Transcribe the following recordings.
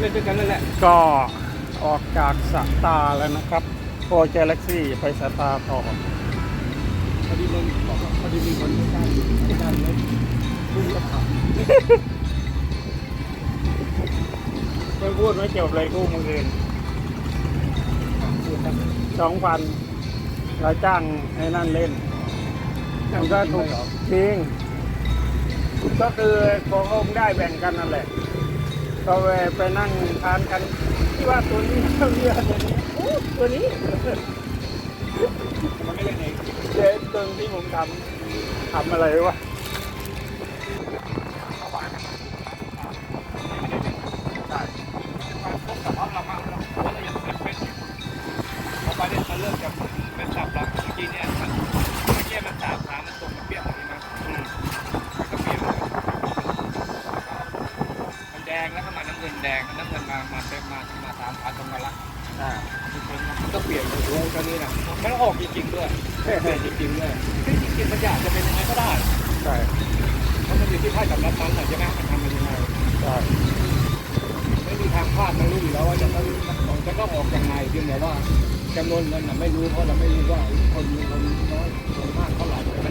เล่นด้วยกันนั่นแหละ ก็ออกจากสตาร์แล้วนะครับโปรเจกต์ซี่ไปสตาร์ต่อพอดีมันบอกว่าพอดีมีคนไม่กล้าอยู่ไม่กล้าเลยพุ่งกระถางไม่พูดไม่จบเลยกู้มืออื่นสองพันเราจ้างให้นั่นเล่นมันก็ถูกจริงก็คือโกงได้แบ่งกันนั่นแหละ ก็ไปไปนั่งทานกันที่ว่าตัวนี้เรือตัวนี้ตัวนี้มันไม่เล่นเองเจ๊ตรงที่ผมทำทำอะไรวะเขาเรามาเราเรายังเป็นเป็นอยู่อยมันเริ่มจะ จริงๆด้วยที่จริงๆมันอยากจะเป็นยังไงก็ได้ใช่เพราะมันอยู่ที่ไพ่กับรัฐนั้นแหละใช่ไหมมันทำมันยังไงใช่ไม่มีทางพลาดมันรู้อยู่แล้วว่าจะต้องจะต้องออกยังไงเพียงแต่ว่าจำนวนเงินน่ะไม่รู้เพราะเราไม่รู้ว่าคนมีคนน้อยคนมากเท่าไหร่ใช่ไหม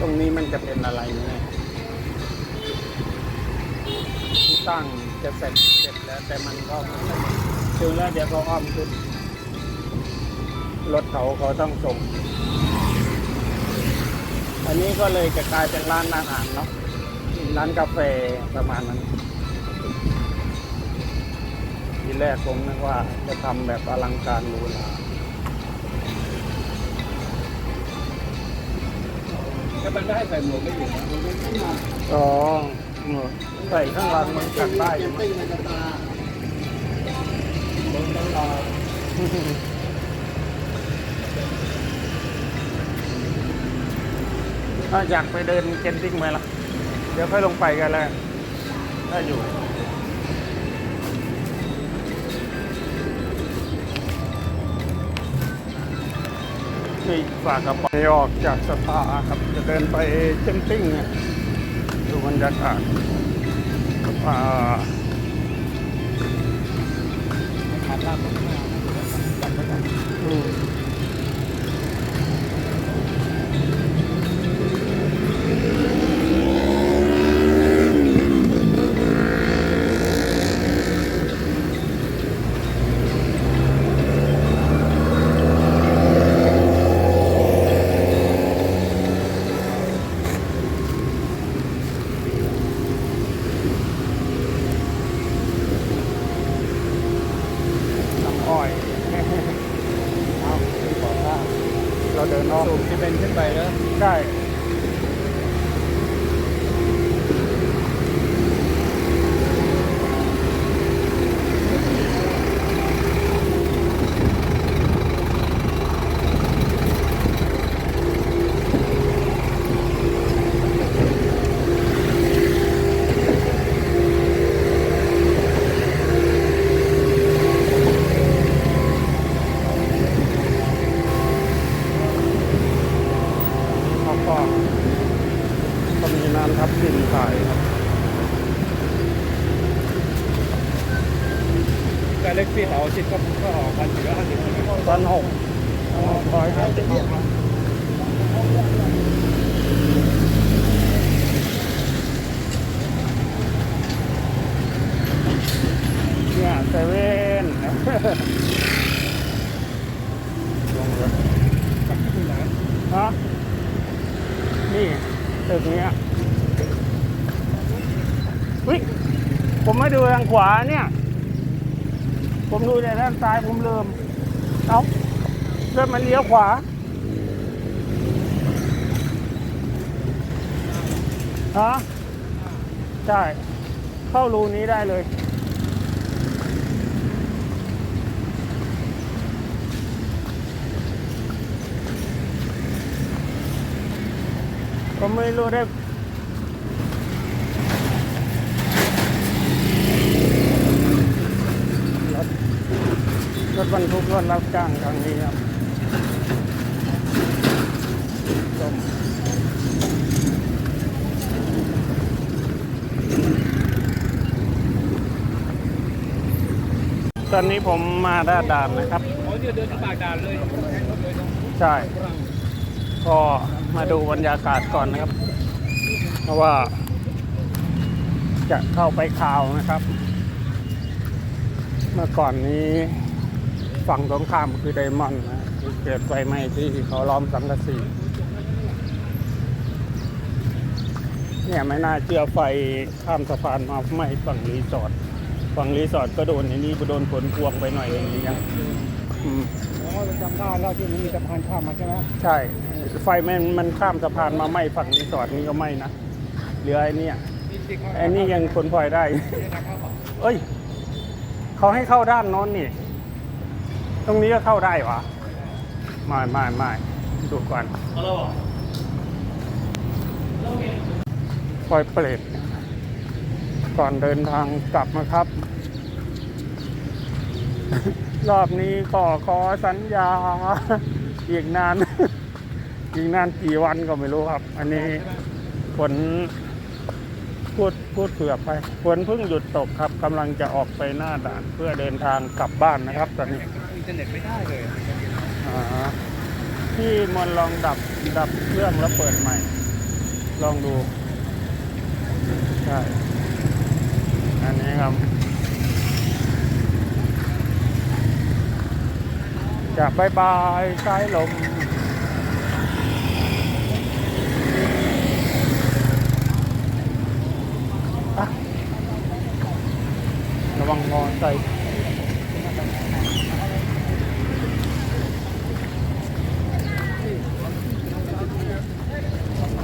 ตรงนี้มันจะเป็นอะไรเนี่ยที่ตั้ง จะเสร็จเสร็จแล้ว แต่มันก็ถึงแล้วเดี๋ยวเขาอ้อมขึ้นรถเขาเขาต้องส่ง อันนี้ก็เลยจะกลายเป็นร้านอาหารเนาะร้านกาแฟประมาณนั้น ทีแรกผมนึกว่าจะทำแบบอลังการหรูหราแต่มันไม่ให้ใส่หมวกไม่อยู่นะมันไม่ขึ้นมาอ๋อเออ ใส่ข้างหลังมันกัดได้เก็บติ้งในกระตาลงน้ำลายถ้าอยากไปเดินเกนติ้งไหมล่ะ เดี๋ยวค่อยลงไปกันแล้วถ้าอยู่นี่ฝากกระเป๋าออกจากสตาครับ จะเดินไปเจนติ้งเนี่ย บรรยากาศป่าขาดลาบตรงหน้าจับไว้ก่อน อืมน้ำอ้อย เอาที่ขอทางเราเดินอ้อม สูบที่เป็นขึ้นไปแล้ว ใช่เขาก็ก็มีน้ำทับทิมขายครับ แต่เล็กซี่เสาร์อาทิตย์ก็ก็ออกพันสี่ร้อยห้าสิบ ตอนหกร้อยห้าสิบเนี่ยเซเว่น ลงรถ กับที่ไหน ฮะนี่ตึกเนี้ยวิผมไม่ดูทางข วาเนี่ย ผมดูแต่ด้านซ้ายผมเริ่มเอาเริ่มมันเลี้ยวขวาฮะใช่เข้ารูนี้ได้เลยก็ไม่รู้ได้ ถร่วนรับจ้างทางนี้ครับต้มตอนนี้ผมมาด้านด่านนะครับอ๋อเดินปากด่านเลย ใช่ ก็มาดูบรรยากาศก่อนนะครับ เพราะว่า จะเข้าไปข่าวนะครับ เมื่อก่อนนี้ ฝั่งตรงข้ามคือไดมอนด์นะที่เกิดไฟไหม้ที่เขาล้อมสังกะสีเนี่ยไม่น่าเชื่อไฟข้ามสะพานมาไหม้ฝั่งรีสอร์ทฝั่งรีสอร์ทก็โดนอย่างนี้โดนผลพวงไปหน่อยอย่างนี้ยังอืมอ๋อเราจำได้แล้วที่มันมีสะพานข้ามมาใช่ไหมใช่ ไฟมันมันข้ามสะพานมาไหม้ฝั่งรีสอร์ทนี้ก็ไหม้นะเหลือไอ้เนี่ยไอ้นี่ยังคนพลอยได้ เอ้ย เขาให้เข้าด้านโน้นนี่ ตรงนี้ก็เข้าได้วะไม่ไม่ไม่ดูก่อนปล่อยเปรตก่อนเดินทางกลับนะครับ รอบนี้ก็ขอสัญญา อีกนาน อีกนานกี่วันก็ไม่รู้ครับ อันนี้ฝนพูดพูดเผื่อไปฝนเพิ่งหยุดตกครับกำลังจะออกไปหน้าด่านเพื่อเดินทางกลับบ้านนะครับตอนนี้ เทอร์เน็ตไม่ได้เลยอ่าที่มนลองดับดับเครื่องแล้วเปิดใหม่ ลองดูใช่อันนี้ครับจะบายบายสายลมระวังมอไซค์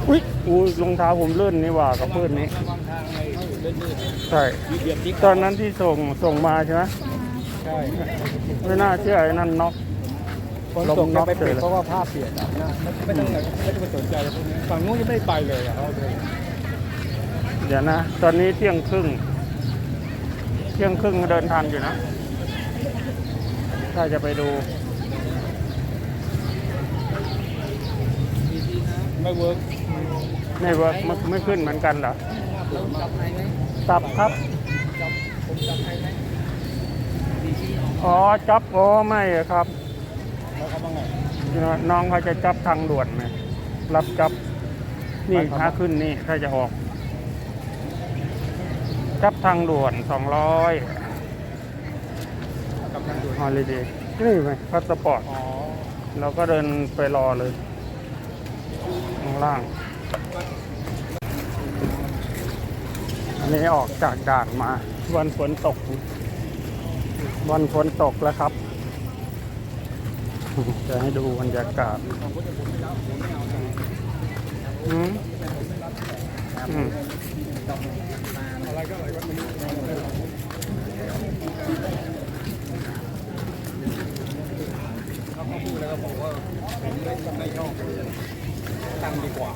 อุ้ยอุ้ย รองเท้าผมลื่นนี่หว่ากับพื้นนี้บางทางอะไรเล่นนี่ใช่เหยียบจิ๊กตอนนั้นที่ส่งส่งมาใช่ไหมใช่ไม่น่าเชื่อไอ้นั่นน็อกฝนตกจะไปเปลี่ยนเพราะว่าภาพเปลี่ยนอะนะไม่ต้องไม่ต้องไปสนใจพวกนี้ฝั่งนู้นยังไม่ไปเลยอะเขาเลยเดี๋ยวนะ ตอนนี้เที่ยงครึ่ง เที่ยงครึ่งเดินทันอยู่นะ ถ้าจะไปดูไม่เวิร์ก ในเวิร์กมันไม่ขึ้นเหมือนกันเหรอเราจับไหนไหมตับครับจับผมจับไหนไหมอ๋อจับอ๋อไม่อะครับแล้วเขาบ้างไงน้องเขาจะจับทางด่วนไหมรับจับนี่ถ้าขึ้นนี่ถ้าจะออกจับทางด่วนสองร้อยกับทางด่วนฮอลิเดย์นี่ไหมพาสปอร์ตอ๋อเราก็เดินไปรอเลยข้างล่าง นนี้ออกจากด่านมา วันฝนตก วันฝนตกแล้วครับ จะให้ดูบรรยากาศอืมอืมอะไรก็อะไรก็ไม่รู้เขาพูดแล้วก็บอกว่าผมไม่ไม่ชอบตั้งดีกว่า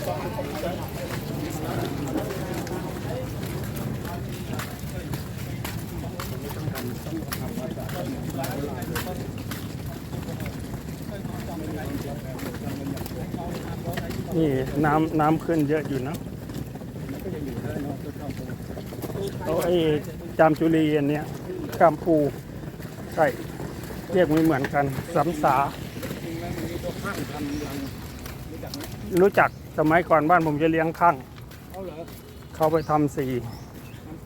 นี่น้ำน้ำขึ้นเยอะอยู่นะเอาไอ้จามจุรีอันเนี้ยกามปูใช่เรียกไม่เหมือนกันสำสา รู้จัก สมัยก่อนบ้านผมจะเลี้ยงข้างเอาเหรอเขาไปทำสี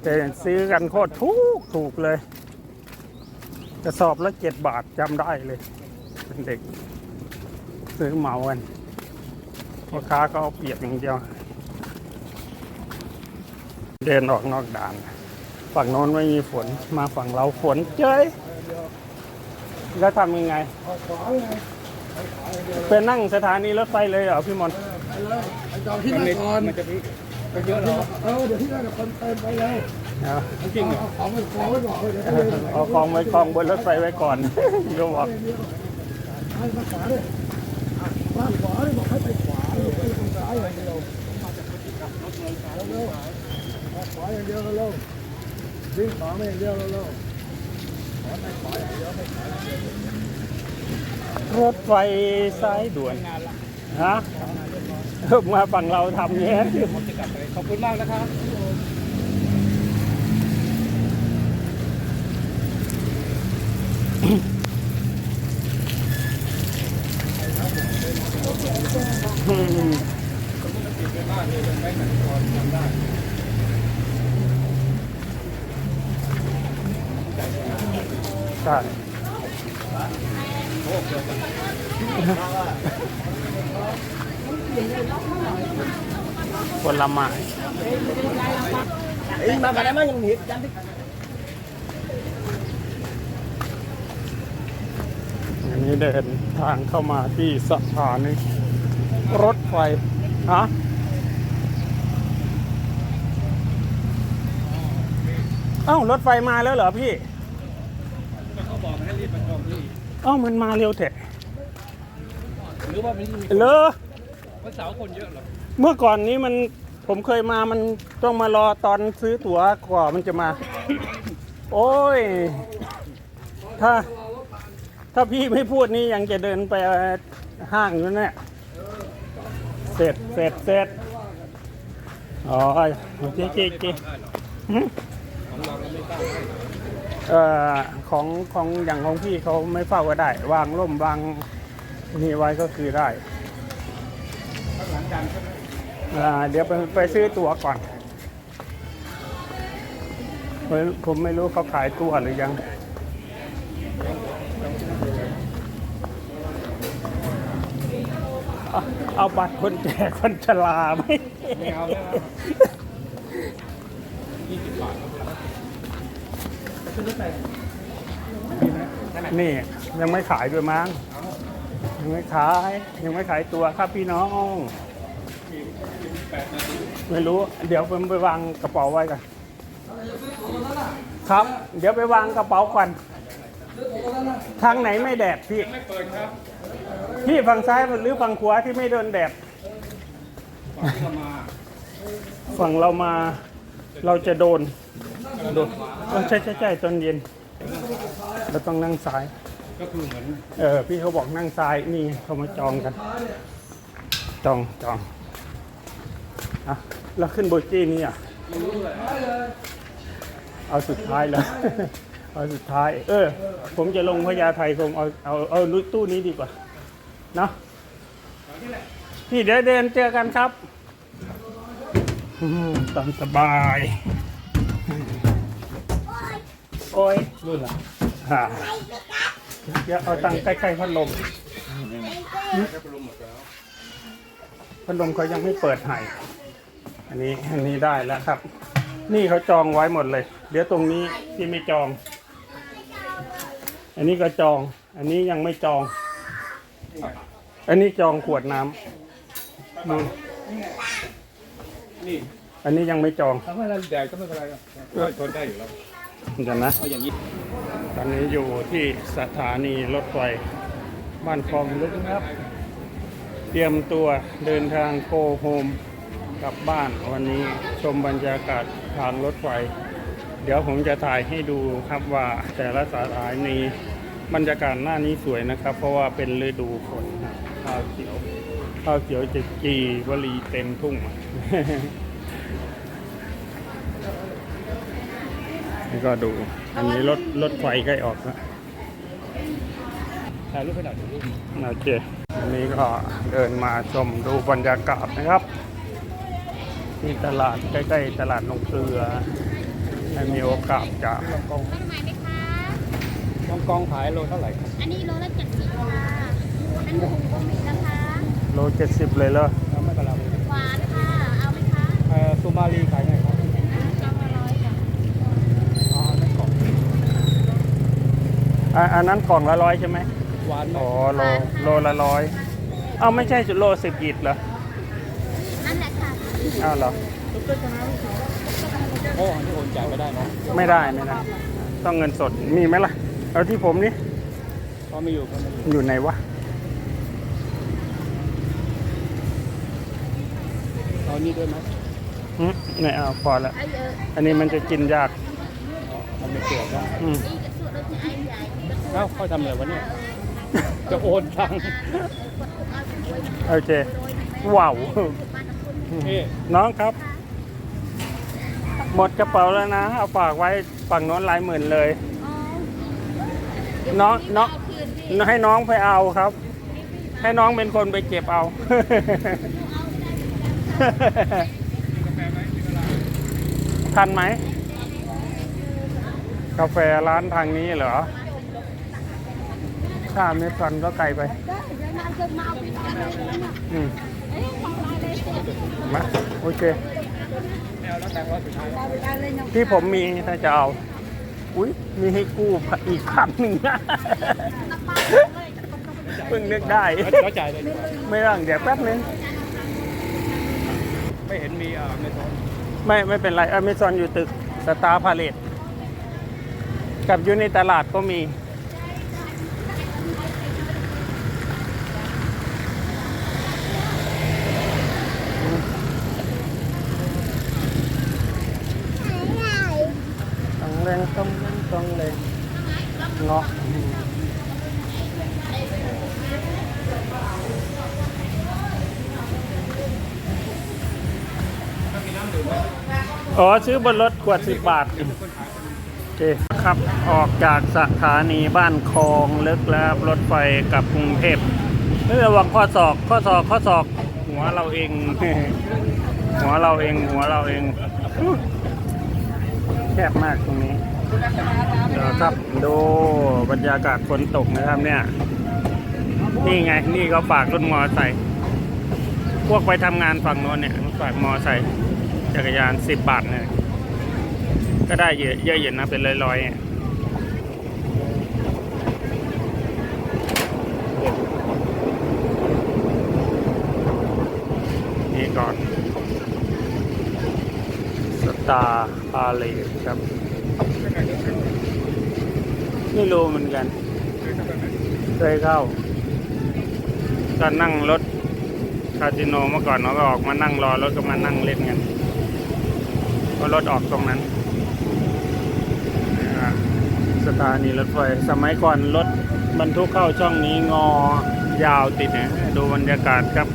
แต่ซื้อกันโคตรถูกถูกเลยกระสอบละเจ็ดบาทจำได้เลยเป็นเด็ก ซื้อเหมากันพ่อค้าก็เอาเปรียบอย่างเดียว เดินออกนอกด่าน ฝั่งโน้นไม่มีฝนมาฝั่งเราฝนเจ้ยแล้วทำยังไงขวาไงเป็นนั่งสถานีรถไฟเลยเหรอพี่มนต์ไป เลยไอ้จอที่นั่งก่อนมันจะพี่ไปเยอะเหรอเออเดี๋ยวที่นั่งกับคนเต็มไปเลยเอาจริงเหรอเอาของไปกองไว้ก่อนเดี๋ยวเออเอากองไว้กองบนรถไฟไว้ก่อนก็บอกให้มาขวาเลยมาขวาเลยบอกให้ไปขวาเลยไปตรงซ้ายอย่างเดียวเร็วๆมาขวาอย่างเดียวเร็วๆวิ่งขวาไม่อย่างเดียวเร็วรถไฟสายด่วนฮะ มาฝั่งเราทำเนี้ยผมจะกลัขอบคุณมากนะครับใช่ ผลไม้ Ý mà bà đem nó nhầm hiệp chăm đi อันนี้เดินทางเข้ามาที่สถานีรถไฟ ฮะเอ้ารถไฟมาแล้วเหรอพี่เขาบอกให้รีบมาจองที่เอ้ามันมาเร็วแท้หรือว่าไม่มีเลอ วันเสาร์คนเยอะเหรอเมื่อก่อนนี้มันผมเคยมามันต้องมารอตอนซื้อตั๋วกว่ามันจะมา โอ้ย ถ้า ถ้าพี่ไม่พูดนี่ยังจะเดินไปห้างอยู่เนี่ยเสร็จเสร็จเสร็จอ๋อเจ๊เจ๊เจ๊หึเอ่อของของอย่างของพี่เขาไม่เฝ้าก็ได้ วางร่มวางนี่ไว้ก็คือได้ อ่าเดี๋ยวไปไปซื้อตั๋วก่อน ผมผมไม่รู้เขาขายตั๋วหรือยังเอาเอาบัตรคนแก่คนชราไหมไม่เอาแล้วยี่สิบบาทนี่ยังไม่ขายด้วยมั้งยังไม่ขาย ยังไม่ขายตัวครับพี่น้อง ไม่รู้ เดี๋ยวผมไปวางกระเป๋าไว้กันครับ เดี๋ยวไปวางกระเป๋าก่อนทางไหนไม่แดดพี่ไม่เปิดครับพี่ฝั่งซ้ายหรือฝั่งขวาที่ไม่โดนแดดฝั่งเรามาเราจะโดนโดนใช่ใช่ใช่ตอนเย็นเราต้องนั่งซ้ายก็คือเหมือนเออพี่เขาบอกนั่งซ้ายนี่เขามาจองกัน จองจอง อะแล้วขึ้นโบจี้นี่อะเอาสุดท้ายแล้วเอาสุดท้าย เออ ผมจะลงพญาไทผมเอาเอาเอาลุยตู้นี้ดีกว่าเนาะพี่เดี๋ยวเดินเจอกันครับอืมตามสบาย โอ้ยรุ่นละฮ่าเดี๋ยวเอาตั้งใกล้ๆพัดลมพัดลมเขายังไม่เปิดให้ อันนี้อันนี้ได้แล้วครับ นี่เขาจองไว้หมดเลย เดี๋ยวตรงนี้ที่ไม่จอง อันนี้ก็จอง อันนี้ยังไม่จอง อันนี้จองขวดน้ำนู่นนี่อันนี้ยังไม่จองทำให้เราแดดก็ไม่เป็นไรครับก็ทนได้อยู่แล้วเดี๋ยวนะเอาอย่างนี้ตอนนี้อยู่ที่สถานีรถไฟบ้านคลองลึกนะครับ เตรียมตัวเดินทางโกโฮม กลับบ้านวันนี้ชมบรรยากาศทางรถไฟ เดี๋ยวผมจะถ่ายให้ดูครับว่าแต่ละสถานีบรรยากาศหน้านี้สวยนะครับ เพราะว่าเป็นฤดูฝนครับข้าวเขียวข้าวเขียวจะจีวลีเต็มทุ่งนี่ก็ดู อันนี้รถรถไฟใกล้ออกแล้วถ่ายรูปให้หน่อยถ่ายรูปโอเคอันนี้ก็เดินมาชมดูบรรยากาศนะครับ ที่ตลาดใกล้ๆตลาดลงเกลือให้มีโอกาสจะลองกองต้นไม้ไหมคะ ลองกองขายโลเท่าไหร่ครับอันนี้โลละเจ็ดสิบค่ะอันนี้ถุงก็มีนะคะ โลเจ็ดสิบเลยเหรอเอาไม่เป็นไรหวานค่ะ เอาไหมคะเอ่อซูมารีขายไงครับจองละร้อยจ้ะอ๋อนั่นกล่องอะอันนั้นกล่องละร้อยใช่ไหมหวานไหมอ๋อโลโลละร้อย เอาไม่ใช่โลสิบหยิดเหรอนั่นแหละค่ะ อ้าวเหรอโอ้อันนี้โอนจ่ายไม่ได้เนาะไม่ได้ไม่ได้ต้องเงินสดมีไหมล่ะเอาที่ผมนี่เพราะไม่อยู่ก็ไม่อยู่อยู่ไหนวะเอานี่ด้วยไหมหึไม่เอาพอละไอ้เยอะอันนี้มันจะกินยากอ๋อมันไม่เกี่ยวนะอืมอีกระสุนรถที่ไอ้ใหญ่กระสุนเอ้าเขาทำอะไรวะเนี่ยจะโอนตังค์โอเคว้าว เอ๊ะน้องครับ หมดกระเป๋าแล้วนะ เอาฝากไว้ฝั่งโน้นหลายหมื่นเลยอ๋อเดี๋ยวน้องพรุ่น้องเอาคืนพี่ให้น้องไปเอาครับ ให้น้องเป็นคนไปเก็บเอา ทันไหม กาแฟร้านทางนี้เหรอ ถ้าไม่ทันก็ไกลไป ได้เดี๋ยวมาจะมาเอาไปทานเลยนะอืมเอ๊ะของอะไรเลยเสียมาโอเคไม่เอาแล้วแตงร้อยสุดท้ายเอาไปทานเลยยังที่ผมมีถ้าจะเอา อุ้ยมีให้กู้อีกพันหนึ่งนะเพิ่งนึกได้แล้วจ่ายเลยดีกว่าไม่ต้องเดี๋ยวแป๊บนึง ไม่เห็นมีเอ่อในโซนไม่ไม่เป็นไรอเมซอนอยู่ตึกสตาร์พาเลตกับอยู่ในตลาดก็มี ต้องแรงต้องแรงต้องแรง เงาะอ๋อ ซื้อบนรถขวดสิบบาท โอเคครับออกจากสถานีบ้านคลองลึกแล้วครับรถไฟกลับกรุงเทพไม่ระวังข้อศอกข้อศอกข้อศอกหัวเราเอง หัวเราเองหัวเราเองแคบมากตรงนี้ เดี๋ยวครับดูบรรยากาศฝนตกนะครับเนี่ย นี่ไงนี่เขาฝากรถมอไซค์พวกไปทำงานฝั่งโน้นเนี่ยฝากมอไซค์จักรยานสิบบาทเนี่ยก็ได้เยอะเยอะอยู่นะเป็นร้อยๆเนี่ยนี่ก่อน สตาร์พาเลสครับ ไม่รู้เหมือนกัน เคยเข้าก็นั่งรถคาสิโนเมื่อก่อนเราก็ออกมานั่งรอรถก็มานั่งเล่นกันเพราะรถออกตรงนั้น สถานีรถไฟ สมัยก่อนรถบรรทุกเข้าช่องนี้งอยาวติดเนี่ยดูบรรยากาศครับ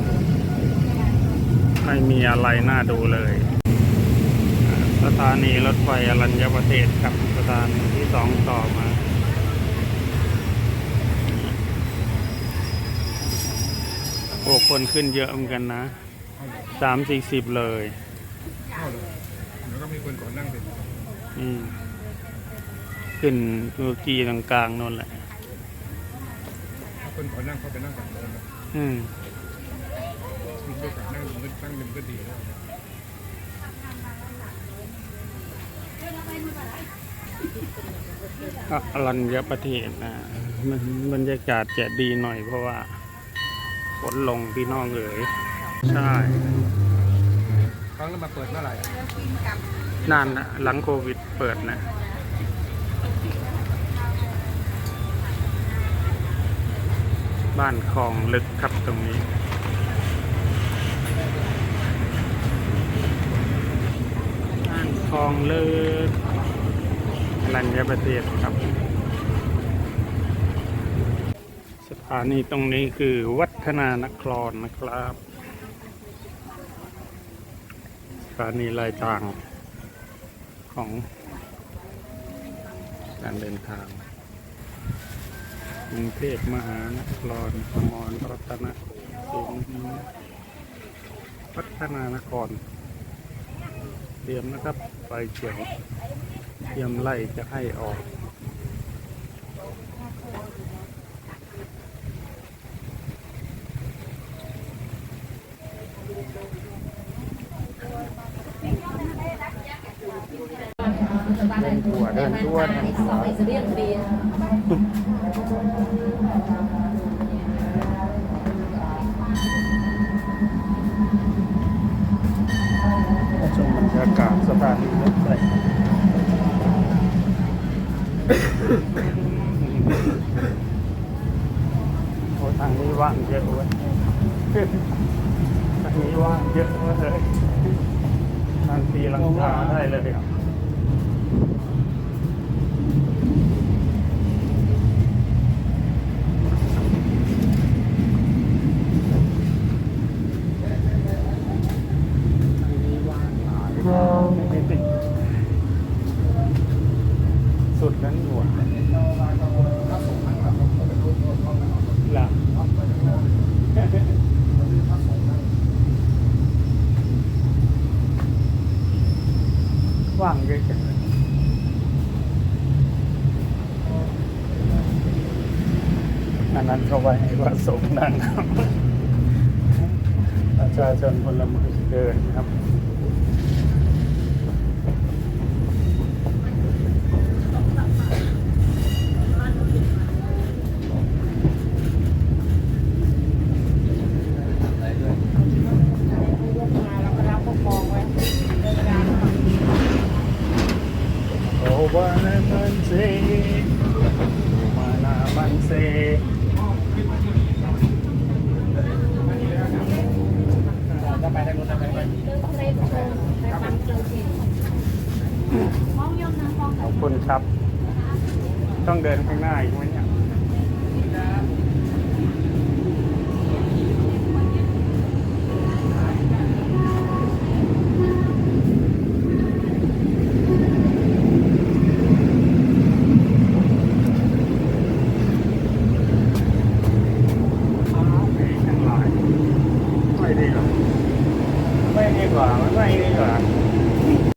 ไม่มีอะไรน่าดูเลย สถานีรถไฟอรัญญประเทศครับ สถานีที่สองต่อมา โอ้คนขึ้นเยอะเหมือนกันนะสามสี่สิบเลยแล้วก็มีคนก่อนนั่งเป็นอืมขึ้นตัวกีตรงกลางนั่นแหละ คนก่อนนั่งเขาไปนั่งฝั่งโน้นอืมคุณไปก่อนนั่งก็นั่งหนึ่งก็ดีแล้วอะอรัญญประเทศนะมันบรรยากาศจะดีหน่อยเพราะว่า ฝนลงพี่น้องเอ๋ยใช่ครั้งแล้วมาเปิดเมื่อไหร่อะนานนะหลังโควิดเปิดนะบ้านคลองลึกครับตรงนี้ บ้านคลองลึกอรัญญประเทศครับ สถานีตรงนี้คือวั ฒนานครนะครับสถานีลายทางของการเดินทางกรุงเทพมหานครสมรรัตนสินพัฒนานคร เตรียมนะครับไฟเขียวเตรียมไล่จะให้ออก เดินทั่วเดินทั่วเดิน ทั่วซอยเรียกเรียนชมบรรยากาศสถานีรถไฟโอ้ทางนี้ว่างเยอะเว้ยทางนี้ว่างเยอะเลยทางตีลังกาได้เลยอะทังเฉยอันนั้นเขาไว้ให้ว่าสงนั่งครับอาจารย์าชนพลเมืองเดินครับ ต้องเดินข้างหน้าอีกไหม